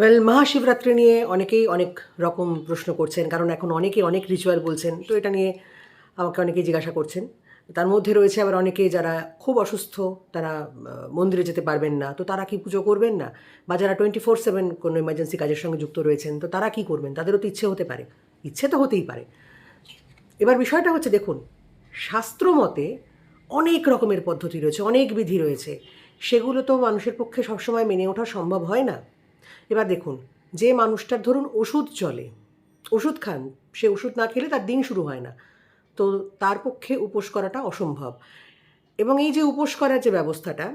Well Mahashivratri নিয়ে অনেকেই অনেক রকম প্রশ্ন করছেন, কারণ এখন অনেকেই অনেক রিচুয়াল বলছেন। তো এটা নিয়ে আমাকে অনেকেই জিজ্ঞাসা করছেন। তার মধ্যে রয়েছে আবার অনেকে যারা খুব অসুস্থ, তারা মন্দিরে যেতে পারবেন না। তো তারা কি পুজো করবেন না? বা যারা টোয়েন্টি ফোর সেভেন কোনো ইমার্জেন্সি কাজের সঙ্গে যুক্ত রয়েছেন, তো তারা কি করবেন? তাদেরও তো ইচ্ছে হতে পারে। ইচ্ছে তো হতেই পারে। এবার বিষয়টা হচ্ছে, দেখুন, শাস্ত্র মতে অনেক রকমের পদ্ধতি রয়েছে, অনেক বিধি রয়েছে। সেগুলো তো মানুষের পক্ষে সবসময় মেনে ওঠা সম্ভব হয় না। এবার দেখুন, যে মানুষটার ধরুন ওষুধ চলে, ওষুধ খান, সে ওষুধ না খেলে তার দিন শুরু হয় না। তো তার পক্ষে উপোস করাটা অসম্ভব। এবং এই যে উপোস করার যে ব্যবস্থাটা,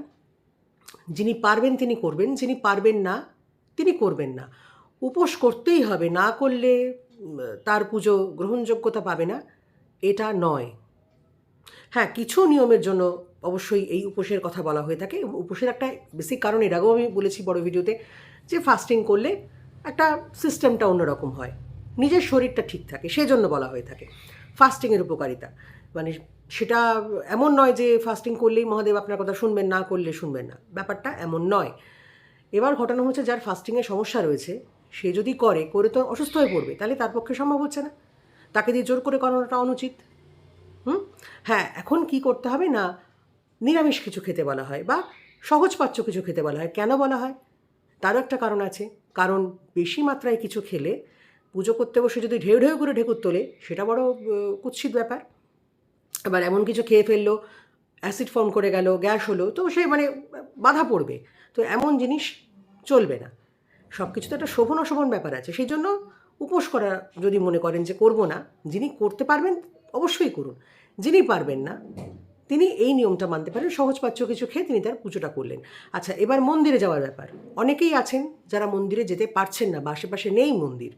যিনি পারবেন তিনি করবেন, যিনি পারবেন না, তিনি করবেন না। উপোস করতেই হবে, না করলে তার পুজো গ্রহণযোগ্যতা পাবে না, এটা নয়। হ্যাঁ কিছু নিয়মের জন্য অবশ্যই এই উপোসের কথা বলা হয়ে থাকে। উপোসের একটা বেসিক কারণ, এর আগেও আমি বলেছি বড় ভিডিওতে, যে ফাস্টিং করলে একটা সিস্টেমটা অন্যরকম হয়। নিজের শরীরটা ঠিক থাকে সেই জন্য বলা হয়ে থাকে। ফাস্টিংয়ের উপকারিতা। মানে সেটা এমন নয় যে ফাস্টিং করলেই মহাদেব আপনার কথা শুনবেন, না করলে শুনবেন না। ব্যাপারটা এমন নয়। এবার ঘটনা হচ্ছে যার ফাস্টিংয়ের সমস্যা রয়েছে, সে যদি করে করে তো অসুস্থ হয়ে পড়বে, তাহলে তার পক্ষে সম্ভব হচ্ছে না। তাকে দিয়ে জোর করে করানোটা অনুচিত। হুম? হ্যাঁ এখন কি করতে হবে না নিরামিষ কিছু খেতে বলা হয় বা সহজপাচ্য কিছু খেতে বলা হয়। কেন বলা হয়? তারও একটা কারণ আছে। কারণ বেশি মাত্রায় কিছু খেলে পুজো করতে বসে যদি ঢেউ ঢেউ করে ঢেকুর তোলে, সেটা বড় কুৎসিত ব্যাপার। এবার এমন কিছু খেয়ে ফেলল, অ্যাসিড ফর্ম করে গেল, গ্যাস হলো, তো সে মানে বাধা পড়বে। তো এমন জিনিস চলবে না। সব কিছু তো একটা শোভন অশোভন ব্যাপার আছে। সেই জন্য উপোস করা যদি মনে করেন যে করব না, যিনি করতে পারবেন অবশ্যই করুন। যিনি পারবেন না তিনি এই নিয়মটা মানতে পারেন সহজপাচ্য কিছু খেয়ে তিনি তার পুজোটা করলেন। আচ্ছা এবার মন্দিরে যাওয়ার ব্যাপার। অনেকেই আছেন যারা মন্দিরে যেতে পারছেন না বা আশেপাশে নেই মন্দির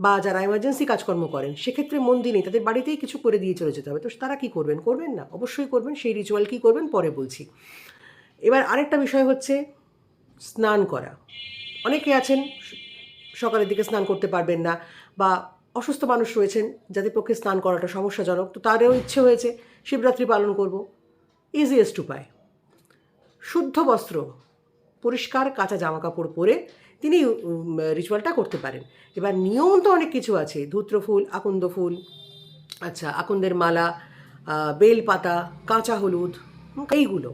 বা যারা এমার্জেন্সি কাজকর্ম করেন, সেক্ষেত্রে মন্দির নেই, তাদের বাড়িতেই কিছু করে দিয়ে চলে যেতে হবে। তো তারা কি করবেন? করবেন না, অবশ্যই করবেন, সেই রিচুয়াল কী করবেন? পরে বলছি। এবার আরেকটা বিষয় হচ্ছে স্নান করা। অনেকে আছেন, সকালের দিকে স্নান করতে পারবেন না বা অসুস্থ মানুষ রয়েছেন যাদের পক্ষে স্নান করাটা সমস্যাজনক। তো তারও ইচ্ছে হয়েছে শিবরাত্রি পালন করব। ইজিয়েস্ট উপায়। শুদ্ধ বস্ত্র, পরিষ্কার কাঁচা জামা কাপড় পরে তিনি রিচুয়ালটা করতে পারেন। এবার নিয়ম তো অনেক কিছু আছে। ধূত্র ফুল, আকন্দ ফুল আচ্ছা আকন্দের মালা বেল পাতা, কাঁচা হলুদ এইগুলো।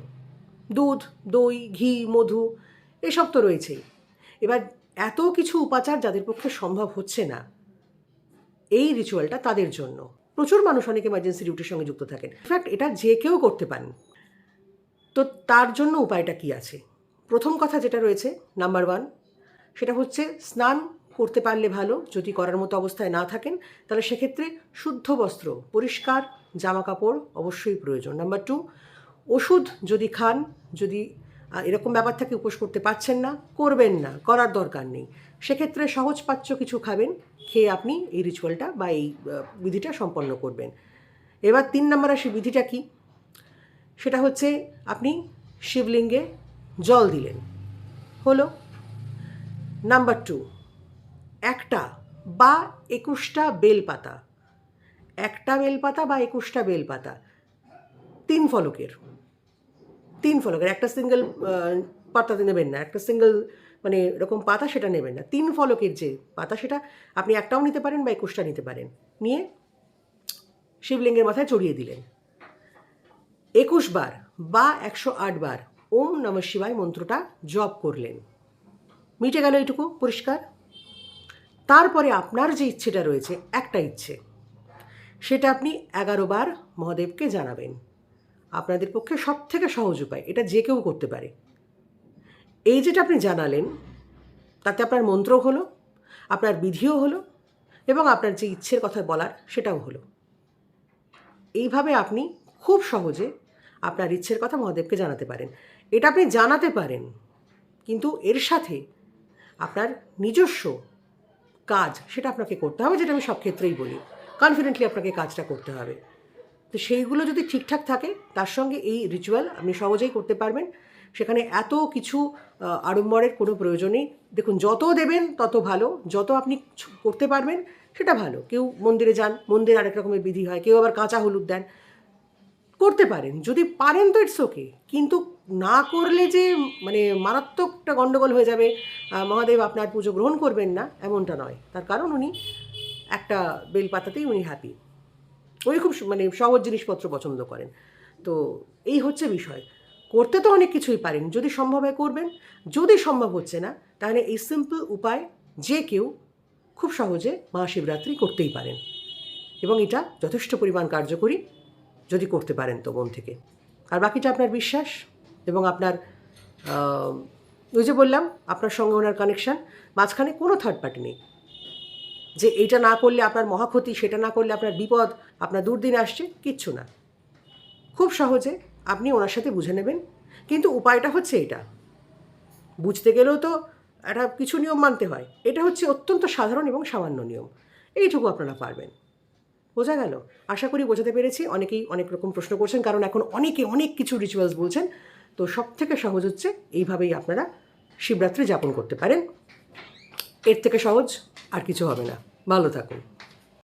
দুধ, দই, ঘি, মধু, এসব তো রয়েছেই। এবার এত কিছু উপাচার যাদের পক্ষে সম্ভব হচ্ছে না। এই রিচুয়ালটা তাদের জন্য। প্রচুর মানুষ অনেক এমার্জেন্সি ডিউটির সঙ্গে যুক্ত থাকেন। ইনফ্যাক্ট এটা যে কেউ করতে পারেন। তো তার জন্য উপায়টা কি আছে? প্রথম কথা যেটা রয়েছে নাম্বার ওয়ান সেটা হচ্ছে স্নান করতে পারলে ভালো। যদি করার মতো অবস্থায় না থাকেন, তাহলে সেক্ষেত্রে শুদ্ধ বস্ত্র, পরিষ্কার, জামা কাপড় অবশ্যই প্রয়োজন। নাম্বার টু ওষুধ যদি খান, যদি এরকম ব্যাপার থেকে উপোস করতে পারছেন না, করবেন না, করার দরকার নেই। সেক্ষেত্রে সহজ পাচ্য কিছু খাবেন, খেয়ে আপনি এই রিচুয়ালটা বা এই বিধিটা সম্পন্ন করবেন। এবার তিন নম্বর আসে বিধিটা কি? সেটা হচ্ছে আপনি শিবলিঙ্গে জল দিলেন। হলো? নাম্বার টু, একটা বা একুশটা বেলপাতা। একটা বেলপাতা বা একুশটা বেলপাতা। তিন ফলকের। তিন ফলকের একটা সিঙ্গেল পাতাতে নেবেন না, একটা সিঙ্গেল মানে এরকম পাতা সেটা নেবেন না। তিন ফলকের যে পাতা সেটা আপনি একটাও নিতে পারেন বা একুশটা নিতে পারেন। নিয়ে শিবলিঙ্গের মাথায় চড়িয়ে দিলেন। একুশ বার বা একশো আট বার ওম নম শিবায় মন্ত্রটা জপ করলেন। মিটে গেল এইটুকু, পরিষ্কার? তারপরে আপনার যে ইচ্ছেটা রয়েছে, একটা ইচ্ছে, সেটা আপনি এগারো বার মহাদেবকে জানাবেন। আপনাদের পক্ষে সব থেকে সহজ উপায়, এটা যে কেউ করতে পারে। এই যেটা আপনি জানালেন, তাতে আপনার মন্ত্র হলো, আপনার বিধিও হলো, এবং আপনার যে ইচ্ছের কথা বলার সেটাও হলো। এইভাবে আপনি খুব সহজে আপনার ইচ্ছের কথা মহাদেবকে জানাতে পারেন। এটা আপনি জানাতে পারেন, কিন্তু এর সাথে আপনার নিজস্ব কাজ, সেটা আপনাকে করতে হবে, যেটা আমি সব ক্ষেত্রেই বলি। কনফিডেন্টলি আপনাকে কাজটা করতে হবে। তো সেইগুলো যদি ঠিকঠাক থাকে, তার সঙ্গে এই রিচুয়াল আপনি সহজেই করতে পারবেন। সেখানে এত কিছু আড়ম্বরের কোনো প্রয়োজন নেই। দেখুন, যত দেবেন তত ভালো, যত আপনি করতে পারবেন সেটা ভালো। কেউ মন্দিরে যান, মন্দিরে আরেক রকমের বিধি হয়, কেউ আবার কাঁচা হলুদ দেন। করতে পারেন, যদি পারেন তো ইটস ওকে কিন্তু না করলে যে মানে মারাত্মকটা গণ্ডগোল হয়ে যাবে মহাদেব আপনার পুজো গ্রহণ করবেন না, এমনটা নয়। তার কারণ উনি একটা বেলপাতাতেই উনি হ্যাপি উনি খুব মানে সহজ জিনিসপত্র পছন্দ করেন। তো এই হচ্ছে বিষয়। করতে তো অনেক কিছুই পারেন, যদি সম্ভব হয় করবেন। যদি সম্ভব হচ্ছে না, তাহলে এই সিম্পল উপায় যে কেউ খুব সহজে মহাশিবরাত্রি করতেই পারেন। এবং এটা যথেষ্ট পরিমাণ কার্যকরী যদি করতে পারেন তো মন থেকে। আর বাকিটা আপনার বিশ্বাস এবং আপনার ওই যে বললাম, আপনার সঙ্গে ওনার কানেকশান মাঝখানে কোনো থার্ড পার্টি নেই। যে এটা না করলে আপনার মহাক্ষতি, সেটা না করলে আপনার বিপদ, আপনার দুর্দিন আসছে, কিচ্ছু না। খুব সহজে আপনি ওনার সাথে বুঝে নেবেন। কিন্তু উপায়টা হচ্ছে এটা। বুঝতে গেলেও তো একটা কিছু নিয়ম মানতে হয়। এটা হচ্ছে অত্যন্ত সাধারণ এবং সামান্য নিয়ম। এইটুকু আপনারা পারবেন। বোঝা গেল? আশা করি বোঝাতে পেরেছি। অনেকেই অনেক রকম প্রশ্ন করছেন, কারণ এখন অনেকে অনেক কিছু রিচুয়ালস বলছেন। তো সব থেকে সহজ হচ্ছে, এইভাবেই আপনারা শিবরাত্রি যাপন করতে পারেন। এর থেকে সহজ আর কিছু হবে না। ভালো থাকুন।